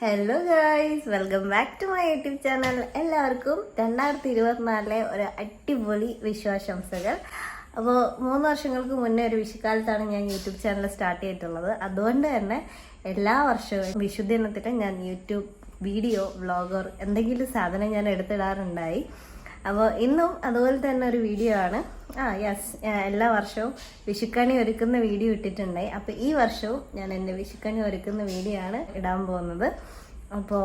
Hello guys welcome back to my YouTube channel എല്ലാവർക്കും രണ്ടായിരത്തി ഇരുപത്തിനാലിലെ ഒരു അടിപൊളി വിശ്വാശംസകൾ. അപ്പോൾ മൂന്ന് വർഷങ്ങൾക്ക് മുന്നേ ഒരു വിഷുക്കാലത്താണ് ഞാൻ യൂട്യൂബ് ചാനൽ സ്റ്റാർട്ട് ചെയ്തിട്ടുള്ളത്. അതുകൊണ്ട് തന്നെ എല്ലാ വർഷവും വിഷുദിനത്തിന് ഞാൻ യൂട്യൂബ് വീഡിയോ വ്ളോഗർ എന്തെങ്കിലും സാധനം ഞാൻ എടുത്തിടാറുണ്ടായി. അപ്പോൾ ഇന്നും അതുപോലെ തന്നെ ഒരു വീഡിയോ ആണ്. ആ യെസ് എല്ലാ വർഷവും വിഷുക്കണി ഒരുക്കുന്ന വീഡിയോ ഇട്ടിട്ടുണ്ടായി അപ്പോൾ ഈ വർഷവും ഞാൻ എന്റെ വിഷുക്കണി ഒരുക്കുന്ന വീഡിയോ ആണ് ഇടാൻ പോകുന്നത്. അപ്പോൾ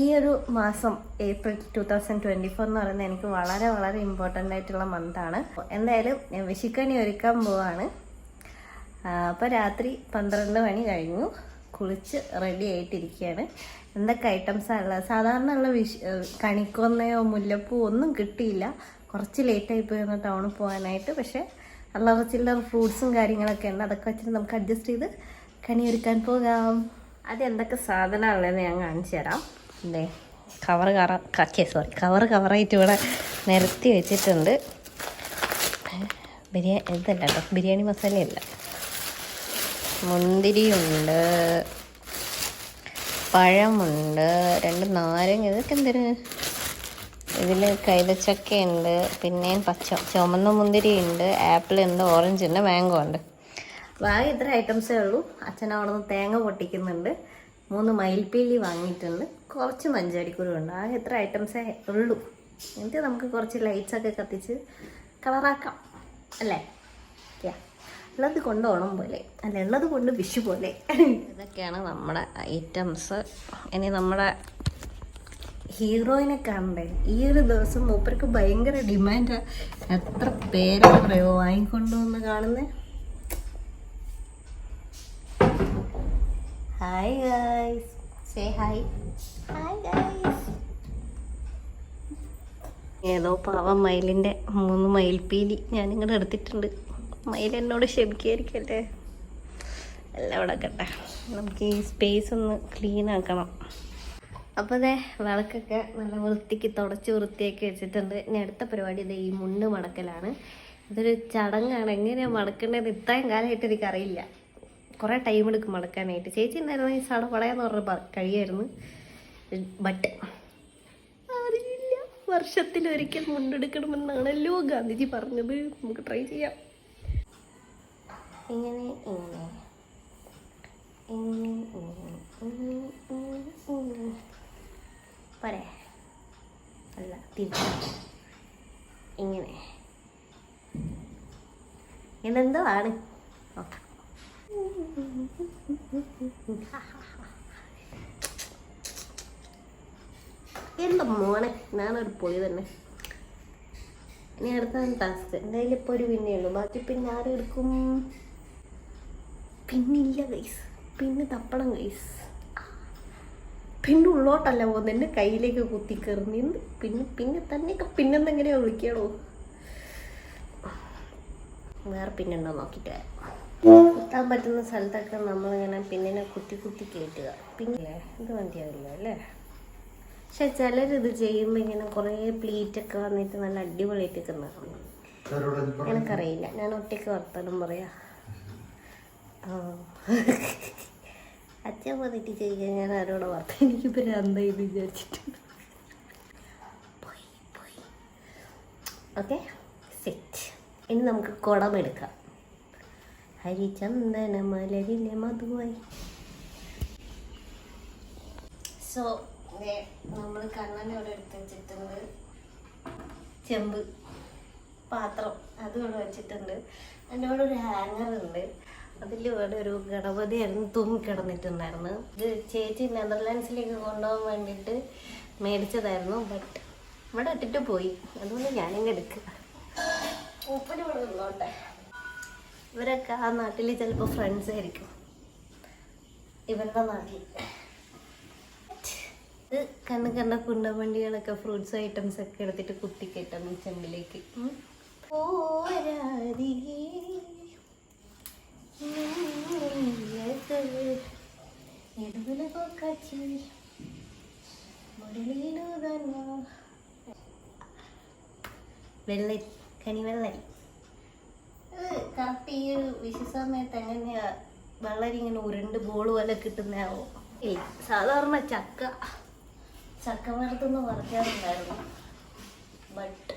ഈ ഒരു മാസം April two thousand twenty four എന്ന് പറയുന്നത് എനിക്ക് വളരെ വളരെ ഇമ്പോർട്ടന്റ് ആയിട്ടുള്ള മന്താണ് എന്തായാലും ഞാൻ വിഷുക്കണി ഒരുക്കാൻ പോവാണ്. അപ്പോൾ രാത്രി പന്ത്രണ്ട് മണി കഴിഞ്ഞു. കുളിച്ച് റെഡി ആയിട്ടിരിക്കുകയാണ് എന്തൊക്കെ ഐറ്റംസാണ് ഉള്ളത്? സാധാരണ ഉള്ള വിഷ് കണിക്കൊന്നയോ മുല്ലപ്പൂ ഒന്നും കിട്ടിയില്ല. കുറച്ച് ലേറ്റായി പോയിരുന്നു ടൗണിൽ പോകാനായിട്ട്. പക്ഷേ അല്ലറ ചില്ലറ ഫ്രൂട്ട്സും കാര്യങ്ങളൊക്കെ ഉണ്ട്. അതൊക്കെ വെച്ചിട്ട് നമുക്ക് അഡ്ജസ്റ്റ് ചെയ്ത് കണി ഒരുക്കാൻ പോകാം. അത് എന്തൊക്കെ സാധനമുള്ളതെന്ന് ഞാൻ കാണിച്ചു തരാം. അല്ലേ കവർ കറ കച്ചേ സോറി കവർ കവറായിട്ട് ഇവിടെ നിരത്തി വെച്ചിട്ടുണ്ട്. ബിരിയാണി ഇതല്ല കേട്ടോ. ബിരിയാണി മസാലയല്ല. മുന്തിരിയുണ്ട്. പഴമുണ്ട്. രണ്ട് നാരങ്ങ ഇതൊക്കെ എന്തിന്? ഇതിൽ കൈതച്ചക്കയുണ്ട് പിന്നെ പച്ച ചുമന്ന മുന്തിരി ഉണ്ട് ആപ്പിൾ ഉണ്ട് ഓറഞ്ച് ഉണ്ട് മാംഗോ ഉണ്ട്. വാങ്ങി ഇത്ര ഐറ്റംസേ ഉള്ളൂ. അച്ഛൻ അവിടെ നിന്ന് തേങ്ങ പൊട്ടിക്കുന്നുണ്ട്. മൂന്ന് മയിൽപ്പീലി വാങ്ങിയിട്ടുണ്ട്. കുറച്ച് മഞ്ചാടിക്കുരു ഉണ്ട് ആകെ ഇത്ര ഐറ്റംസേ ഉള്ളൂ. എന്നിട്ട് നമുക്ക് കുറച്ച് ലൈറ്റ്സൊക്കെ കത്തിച്ച് കളറാക്കാം അല്ലേ? ഉള്ളത് കൊണ്ട് ഓണം പോലെ. അല്ല ഉള്ളത് കൊണ്ട് വിഷു പോലെ. ഇതൊക്കെയാണ് നമ്മുടെ ഐറ്റംസ് ഇനി നമ്മുടെ ഹീറോയിനെ കാണണ്ടേ ഈ ഒരു ദിവസം മൂപ്പർക്ക് ഭയങ്കര ഡിമാൻഡ്. എത്ര പേരെ പറയോ വാങ്ങിക്കൊണ്ടുവന്ന് കാണുന്നേ? Hi guys say hi hi guys ഏതോ പാവം മയിലിന്റെ മൂന്ന് മയിൽപ്പീലി ഞാനിങ്ങോട്ട് എടുത്തിട്ടുണ്ട്. മയിൽ എന്നോട് ക്ഷമിക്കായിരിക്കല്ലേ എല്ലാം ഇവിടെ കട്ടെ. നമുക്ക് ഈ സ്പേസ് ഒന്ന് ക്ലീൻ ആക്കണം. അപ്പോൾ അതെ വിളക്കൊക്കെ നല്ല വൃത്തിക്ക് തുടച്ച് വൃത്തിയാക്കി വെച്ചിട്ടുണ്ട്. ഇനി അടുത്ത പരിപാടി ഇത് ഈ മുണ്ണ് മടക്കലാണ്. ഇതൊരു ചടങ്ങാണ്. എങ്ങനെയാണ് മടക്കേണ്ടത് ഇത്രയും കാലമായിട്ട് എനിക്കറിയില്ല. കുറേ ടൈം എടുക്കും മടക്കാനായിട്ട്. ചേച്ചി ഉണ്ടായിരുന്നു ഈ സടപടയെന്ന് പറഞ്ഞ കഴിയായിരുന്നു. ബട്ട് അറിയില്ല. വർഷത്തിൽ ഒരിക്കൽ മുണ്ടെടുക്കണമെന്നാണല്ലോ ഗാന്ധിജി പറഞ്ഞത്. നമുക്ക് ട്രൈ ചെയ്യാം. ഇങ്ങനെ ഇങ്ങനെ ഇങ്ങനെ ഇങ്ങനെ ഇങ്ങനെ ഇങ്ങനെ. പോരെ. അല്ല തിരിച്ചു ഇങ്ങനെ. ഇതെന്തോ ആണ്. ഓക്കെ. മോനെ ഞാനൊരു പൊളി തന്നെ. ഇനി അടുത്താണ് ടാസ്ക് എന്തായാലും ഇപ്പൊ ഒരു പിന്നേ ഉള്ളൂ. ബാക്കി പിന്നെ ആരെടുക്കും പിന്നില്ല ഗൈസ് പിന്നെ തപ്പണം ഗൈസ് പിന്നെ ഉള്ളോട്ടല്ല പോകുന്നത് എന്റെ കയ്യിലേക്ക് കുത്തി കയറി നിന്ന് പിന്നെ പിന്നെ തന്നെയൊക്കെ പിന്നെന്തെങ്കിലും വിളിക്കണോ? വേറെ പിന്നുണ്ടോ നോക്കിയിട്ട് വരാം. കുത്താൻ പറ്റുന്ന സ്ഥലത്തൊക്കെ നമ്മളിങ്ങനെ പിന്നിനെ കുത്തി കുത്തി കയറ്റുക പിന്നെ ഇത് മതിയാവില്ല അല്ലേ? പക്ഷെ ചിലരിത് ചെയ്യുമ്പോൾ ഇങ്ങനെ കുറേ പ്ലീറ്റൊക്കെ വന്നിട്ട് നല്ല അടിപൊളിയായിട്ട് ഉണ്ടാകും എനിക്കറിയില്ല. ഞാൻ ഒറ്റയ്ക്ക് വർത്തനം പറയാ. ആ. അച്ഛൻ വന്നിട്ട് ചോദിക്കാൻ ഞാൻ ആരോടെ വർക്ക് എനിക്ക് ഭ്രാന്തായി എന്ന് വിചാരിച്ചിട്ടുണ്ട് ഓക്കെ സെറ്റ് ഇനി നമുക്ക് കുടം എടുക്കാം. ഹരിചന്ദന മലരിലെ മധുവായി സോ നമ്മൾ കണ്ണനോട് എടുത്ത് വെച്ചിട്ടുണ്ട്. ചെമ്പ് പാത്രം അതും ഇവിടെ വെച്ചിട്ടുണ്ട്. എന്റെ ഇവിടെ ഒരു ഹാങ്ങർ ഉണ്ട്. അതിൽ ഇവിടെ ഒരു ഗണപതി ആയിരുന്നു തൂങ്ങി കിടന്നിട്ടുണ്ടായിരുന്നു ഇത് ചേച്ചി നെതർലാൻഡ്സിലേക്ക് കൊണ്ടുപോകാൻ വേണ്ടിയിട്ട് മേടിച്ചതായിരുന്നു ബട്ട് ഇവിടെ ഇട്ടിട്ട് പോയി. അതുകൊണ്ട് ഞാനിങ്ങ് എടുക്കുക ഉപ്പിന് ഇവിടെ ഇവരൊക്കെ ആ നാട്ടിൽ ചിലപ്പോൾ ഫ്രണ്ട്സ് ആയിരിക്കും. ഇവരുടെ നാട്ടിൽ ഇത് കണ്ണ് കണ്ട കുണ്ടവണ്ടികളൊക്കെ ഫ്രൂട്ട്സ് ഐറ്റംസ് ഒക്കെ എടുത്തിട്ട് കുത്തിക്കെട്ടും ചെമ്പിലേക്ക്. പോരാതികേ ഇടുവിലൊക്കാച്ചി മുരളിയിലുതന്നോ. വെള്ളരി കറക്റ്റ് ഈ ഒരു വിഷു സമയത്ത് എങ്ങനെയാ വെള്ളരി ഇങ്ങനെ ഉരുണ്ട് ബോൾ പോലെ കിട്ടുന്നതാവോ ഇല്ല സാധാരണ ചക്ക ചക്ക മരത്തുനിന്ന് പറിക്കാറുണ്ടായിരുന്നു ബട്ട്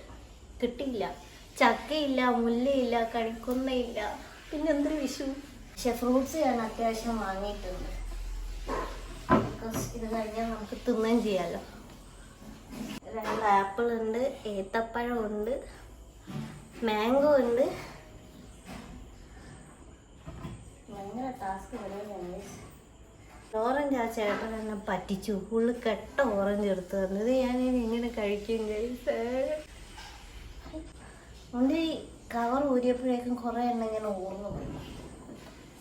കിട്ടിയില്ല ചക്കയില്ല മുല്ലയില്ല കണിക്കൊന്നയില്ല പിന്നെ എന്തൊരു വിഷു? പക്ഷെ ഫ്രൂട്ട്സ് ഞാൻ അത്യാവശ്യം വാങ്ങിയിട്ടുണ്ട്. ഇത് കഴിഞ്ഞാൽ നമുക്ക് തിന്നുകയും ചെയ്യാമല്ലോ രണ്ട് ആപ്പിൾ ഉണ്ട് ഏത്തപ്പഴം ഉണ്ട് മാംഗോ ഉണ്ട്. ഭയങ്കര ടാസ്ക് ഓറഞ്ച് ആ ചേട്ടൻ എന്നെ പറ്റിച്ചു. ഫുള്ള് കെട്ട ഓറഞ്ച് എടുത്ത് തന്നത്. ഞാൻ ഇനി എങ്ങനെ കഴിക്കും കഴിച്ചേ അതുകൊണ്ട് കവർ ഊരിയപ്പോഴേക്കും കുറേ എണ്ണ ഇങ്ങനെ ഓർന്നു പോയി.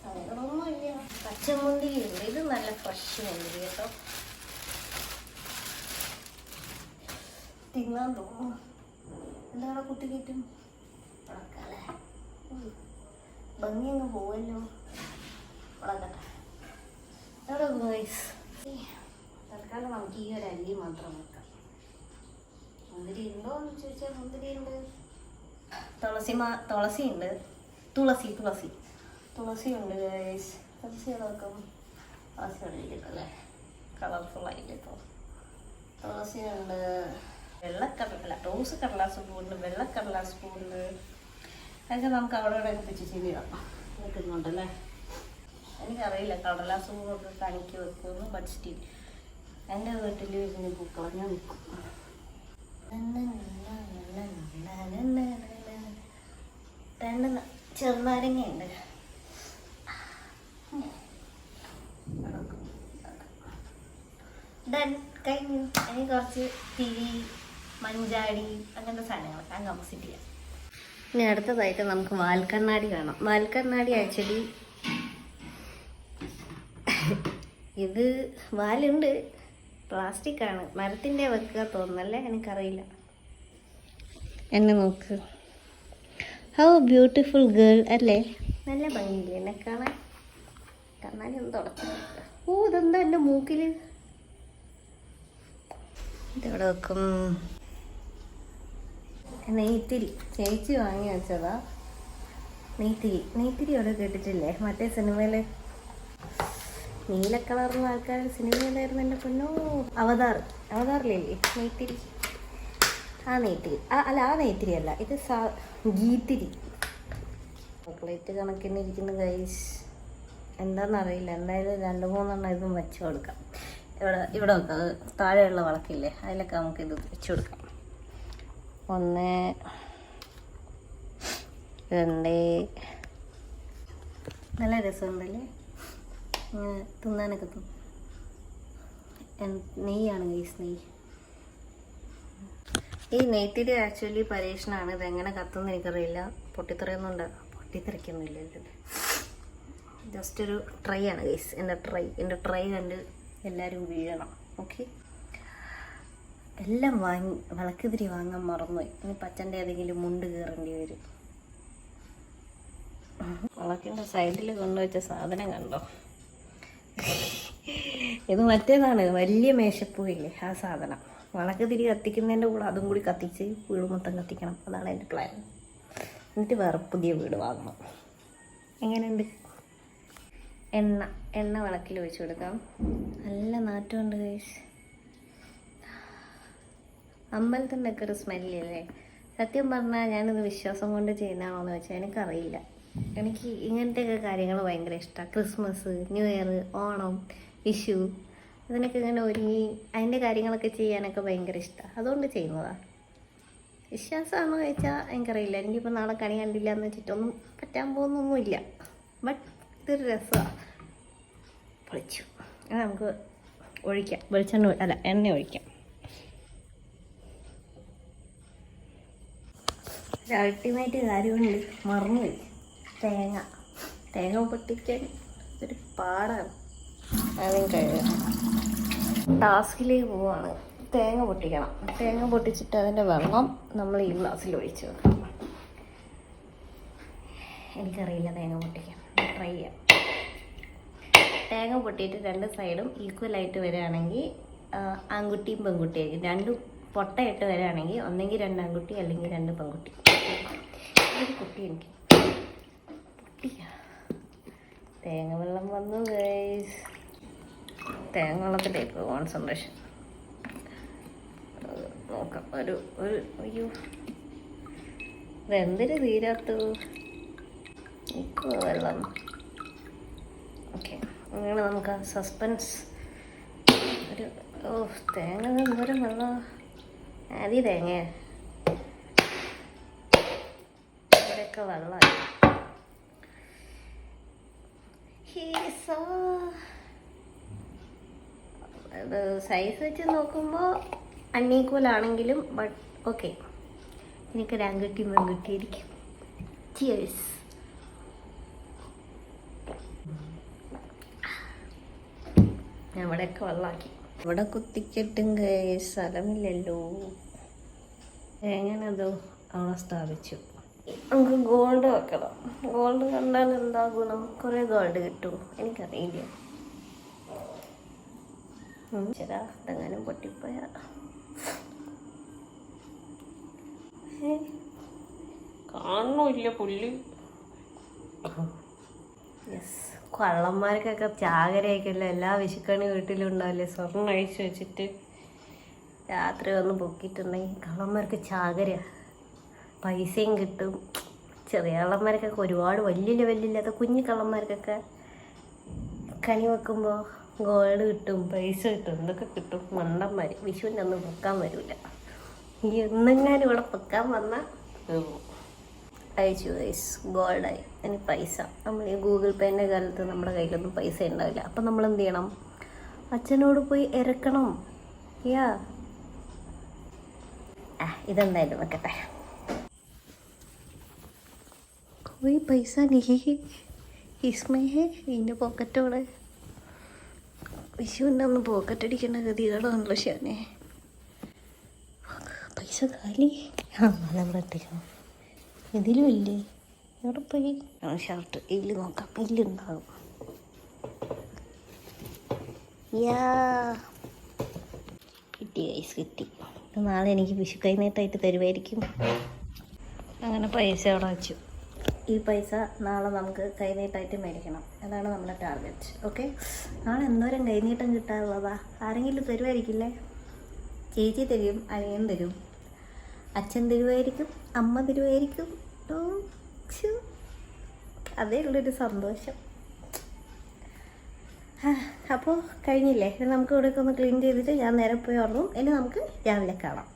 അങ്ങനെയൊന്നുമില്ല പച്ചമുന്തിരി ഉണ്ട്. ഇത് നല്ല ഫ്രഷ് മുന്തിരി കേട്ടോ. തിന്നാൻ തോന്നുന്നു. എന്താണ് കിട്ടും ഉണക്കാലേ ഭംഗി അങ്ങ് പോവല്ലോ. ഉണക്കട്ടെ തൽക്കാലം നമുക്ക് ഈ ഒരു അല്ലി മാത്രം വെക്കാം. മുന്തിരി ഉണ്ടോ എന്ന് ചോദിച്ചാൽ മുന്തിരി ഉണ്ട്. തുളസി മാ തുളസി ഉണ്ട് തുളസി തുളസി. തുളസി ഉണ്ട് ഗൈസ് തുളസി നോക്കും തുളസി അവിടെ കളർഫുൾ ആയിട്ട് തുളസി ഉണ്ട് വെള്ളക്കടല റോസ് കടലാസ് പൂവുണ്ട് വെള്ളക്കടലാസ് പൂവുണ്ട് അതൊക്കെ നമുക്ക് അവിടെ ഇവിടെ പിച്ച് ചെയ്യാം നിൽക്കുന്നുണ്ടല്ലേ എനിക്കറിയില്ല കടലാസ് പൂവൊക്കെ കണിക്ക് വെക്കുമെന്ന് ബട്ട് സ്റ്റിൽ എന്റെ വീട്ടിൽ ഇരുന്ന് പൂക്കളഞ്ഞ നിൽക്കും. ചെറുനാരങ്ങയുണ്ട്. ഡൺ കഴിഞ്ഞു. ഇനി കുറച്ച് തിരി മഞ്ചാടി അങ്ങനത്തെ സാധനങ്ങളൊക്കെ അങ്ങ് നമുക്ക് സെറ്റ് ചെയ്യാം. ഇനി അടുത്തതായിട്ട് നമുക്ക് വാൽക്കണ്ണാടി വേണം. വാൽക്കണ്ണാടി ആക്ച്വലി ഇത് വാലുണ്ട്. പ്ലാസ്റ്റിക് ആണ് മരത്തിന്റെ വെക്കുക തോന്നുന്നല്ലേ എനിക്കറിയില്ല. എന്നെ നോക്ക്. ഹൗ ബ്യൂട്ടിഫുൾ ഗേൾ അല്ലേ? നല്ല ഭംഗിയില്ലേ എന്നെ കാണാൻ കണ്ണാടി തുടക്കം ഓ ഇതെന്താ എന്റെ മൂക്കിൽ ഇതെവിടെ വെക്കും. നെയ്ത്തിരി ചേച്ചി വാങ്ങി വെച്ചതാ. നെയ്ത്തിരി. നെയ്ത്തിരി അവിടെ കേട്ടിട്ടില്ലേ? മറ്റേ സിനിമയിൽ. നീല കളറുള്ള ആൾക്കാർ സിനിമയിലായിരുന്നു എന്റെ പൊന്നോ. അവതാർ. അവതാറിലില്ലേ നെയ്ത്തിരി. ആ നെയ്ത്തിരി. അല്ല ആ നെയ്ത്തിരി അല്ല ഇത് സാ ഗീത്തിരി. ചോക്ലേറ്റ് കണക്കിന് ഇരിക്കുന്ന കൈസ് എന്താണെന്നറിയില്ല എന്തായാലും രണ്ട് മൂന്നെണ്ണം ഇതും വെച്ച് കൊടുക്കാം. ഇവിടെ ഇവിടെ വെക്കാം താഴെയുള്ള വളക്കില്ലേ? അതിലൊക്കെ നമുക്ക് ഇത് വെച്ച് കൊടുക്കാം. ഒന്ന് രണ്ട്. നല്ല രസമുണ്ടല്ലേ? തിന്നാനൊക്കെ തോന്നും നെയ്യാണ് ഗൈസ് നെയ്യ്. ഈ നെയ്ത്തിരി ആക്ച്വലി പരീക്ഷണമാണ് ഇതെങ്ങനെ കത്തുന്ന എനിക്കറിയില്ല. പൊട്ടിത്തെറിയൊന്നുണ്ട്. പൊട്ടിത്തെറിക്കുന്നില്ല ജസ്റ്റ് ഒരു ട്രൈ ആണ് ഗൈസ് എന്റെ ട്രൈ എന്റെ ട്രൈ കണ്ട് എല്ലാവരും വീഴണം. ഓക്കെ എല്ലാം വാങ്ങി വിളക്കുതിരി വാങ്ങാൻ മറന്നുപോയി. ഇനി പച്ചന്റെ ഏതെങ്കിലും മുണ്ട് കയറേണ്ടി വരും. വിളക്കിന്റെ സൈഡിൽ കൊണ്ടുവച്ച സാധനം കണ്ടോ? ഇത് മറ്റേതാണ്. വലിയ മേശപ്പൂവില്ലേ? ആ സാധനം. വിളക്ക് തിരി കത്തിക്കുന്നതിന്റെ കൂടെ അതും കൂടി കത്തിച്ച് വീട് മൊത്തം കത്തിക്കണം. അതാണ് എന്റെ പ്ലാൻ എന്നിട്ട് വേറെ പുതിയ വീട് വാങ്ങണം. എങ്ങനെയുണ്ട്? എണ്ണ എണ്ണ വിളക്കിൽ ഒഴിച്ചു കൊടുക്കാം. നല്ല നാറ്റമുണ്ട് കഴിച്ച് അമ്പലത്തിന്റെ ഒക്കെ ഒരു സ്മെല്ലല്ലേ സത്യം പറഞ്ഞാൽ ഞാനിത് വിശ്വാസം കൊണ്ട് ചെയ്യുന്നതാണോ എന്ന് വെച്ചാൽ എനിക്കറിയില്ല. എനിക്ക് ഇങ്ങനത്തെയൊക്കെ കാര്യങ്ങൾ ഭയങ്കര ഇഷ്ടമാണ് Christmas new year Onam Vishu അതിനൊക്കെ ഇങ്ങനെ ഒരുങ്ങി അതിന്റെ കാര്യങ്ങളൊക്കെ ചെയ്യാനൊക്കെ ഭയങ്കര ഇഷ്ടമാണ് അതുകൊണ്ട് ചെയ്യുന്നതാണ് വിശ്വാസമാണെന്ന് ചോദിച്ചാൽ എനിക്കറിയില്ല. എനിക്കിപ്പോൾ നാളെ കണി കണ്ടില്ല എന്ന് വെച്ചിട്ടൊന്നും പറ്റാൻ പോകുന്നൊന്നുമില്ല. ബട്ട് ഇതൊരു രസമാണ് പൊളിച്ചു. അത് നമുക്ക് ഒഴിക്കാം. വെളിച്ചെണ്ണ അല്ല എണ്ണ ഒഴിക്കാം. അൾട്ടിമേറ്റ് കാര്യമുണ്ട്. മറന്നുപോയി. തേങ്ങ. തേങ്ങ പൊട്ടിക്കാൻ ഒരു പാടാണ്. ആദ്യം കഴുകാം. ടാസ്കിലേക്ക് പോവാണ് തേങ്ങ പൊട്ടിക്കണം. തേങ്ങ പൊട്ടിച്ചിട്ട് അതിന്റെ വെള്ളം നമ്മൾ ഈ ഗ്ലാസ്സിൽ ഒഴിച്ചു വെക്കണം എനിക്കറിയില്ല തേങ്ങ പൊട്ടിക്കാൻ. ട്രൈ ചെയ്യാം. തേങ്ങ പൊട്ടിയിട്ട് രണ്ട് സൈഡും ഈക്വലായിട്ട് വരികയാണെങ്കിൽ ആൺകുട്ടിയും പെൺകുട്ടിയായിരിക്കും. രണ്ടും പൊട്ടയിട്ട് വരികയാണെങ്കിൽ ഒന്നെങ്കിൽ രണ്ട് ആൺകുട്ടി അല്ലെങ്കിൽ രണ്ട് പെൺകുട്ടി. ഒരു കുട്ടി എനിക്ക്. പൊട്ടിയ. തേങ്ങ വെള്ളം വന്നു ഗൈസ് തേങ്ങവെള്ളത്തിലേക്ക് കോൺസെൻട്രേഷൻ നോക്കാം. ഒരു ഒരു അയ്യോ. ഇതെന്തിന് തീരാത്തു വെള്ളം. ഓക്കെ. അങ്ങനെ നമുക്ക് സസ്പെൻസ് ഒരു ഓ തേങ്ങ എന്തോരം വെള്ളം ആദ്യ തേങ്ങ. ഇവിടെയൊക്കെ വെള്ളമായി ഹീസോ അത് സൈസ് വെച്ച് നോക്കുമ്പോൾ അൺഈക്വൽ ആണെങ്കിലും ബട്ട് ഓക്കെ എനിക്ക് രാങ്കുട്ടി മെങ്കുട്ടിയിരിക്കും ചിയേഴ്സ് ഞാൻ ഇവിടെയൊക്കെ വെള്ളമാക്കി ഇവിടെ കുത്തിക്കെട്ടും കേ- സ്ഥലമില്ലല്ലോ. എങ്ങനതോ അവിടെ സ്ഥാപിച്ചു. നമുക്ക് ഗോൾഡ് വെക്കണം. ഗോൾഡ് കണ്ടാൽ എന്താ ഗുണം? കുറേ ഗോൾഡ് കിട്ടും എനിക്കറിയില്ല. ചേരാ ഇതെങ്ങാനും പൊട്ടിപ്പോയാ. കാണുന്നില്ല പുല്ല് യെസ് കള്ളന്മാർക്കൊക്കെ ചാകരയൊക്കെയല്ലോ എല്ലാ വിശുക്കണി വീട്ടിലും ഉണ്ടാവില്ലേ? സ്വർണം അഴിച്ചു വെച്ചിട്ട് രാത്രി വന്ന് പൊക്കിയിട്ടുണ്ടെങ്കിൽ കള്ളന്മാർക്ക് ചാകര. പൈസയും കിട്ടും. ചെറിയ കള്ളന്മാർക്കൊക്കെ ഒരുപാട് വലിയ ലെവലില്ലാത്ത കുഞ്ഞു കള്ളന്മാർക്കൊക്കെ കണി വെക്കുമ്പോൾ ഗോൾഡ് കിട്ടും പൈസ കിട്ടും എന്തൊക്കെ കിട്ടും മണ്ടം വരും. വിഷുവിന്റെ ഒന്നും പൊക്കാൻ വരില്ല ഈ എന്നെങ്ങാനും ഇവിടെ പൊക്കാൻ വന്നാൽ അയച്ചു പൈസ ഗോൾഡായി അതിന് പൈസ. നമ്മൾ ഈ ഗൂഗിൾ പേന്റെ കാലത്ത് നമ്മുടെ കയ്യിലൊന്നും പൈസ ഉണ്ടാവില്ല. അപ്പം നമ്മൾ എന്ത് ചെയ്യണം? അച്ഛനോട് പോയി ഇറക്കണം യാ. ആ ഇതെന്തായാലും വെക്കട്ടെ. പോയി പൈസ നീ ഹിസ്മയേ ഇതിന്റെ പോക്കറ്റോടെ വിഷുവിന്റെ ഒന്ന് പോക്കറ്റ് അടിക്കേണ്ട ഗതികളാണല്ലോ ഷാനെ പൈസ കാലി. ആ നമ്മുടെ എത്തിക്കണം ഇതിലും ഇല്ലേ? എവിടെ പോയി? ഷർട്ട് ഇല്ല് നോക്കാം. ഇല്ലുണ്ടാകും യാ. കിട്ടി കൈസ് കിട്ടി. നാളെ എനിക്ക് വിഷു കൈനീട്ടായിട്ട് തരുമായിരിക്കും അങ്ങനെ പൈസ അവിടെ വെച്ചു. ഈ പൈസ നാളെ നമുക്ക് കൈനീട്ടായിട്ട് മേടിക്കണം. അതാണ് നമ്മുടെ ടാർഗറ്റ്. ഓക്കെ? നാളെ എന്തോരം കൈനീട്ടം കിട്ടാറുള്ളതാ ആരെങ്കിലും തരുമായിരിക്കില്ലേ ചേച്ചി തരും അനിയൻ തരും. അച്ഛൻ തരുമായിരിക്കും അമ്മ തരുമായിരിക്കും. അതേ ഉള്ളൊരു സന്തോഷം. അപ്പോൾ കഴിഞ്ഞില്ലേ? ഇനി നമുക്ക് ഇവിടെയൊക്കെ ഒന്ന് ക്ലീൻ ചെയ്തിട്ട് ഞാൻ നേരെ പോയി ഉറങ്ങും. ഇനി നമുക്ക് രാവിലെ കാണാം.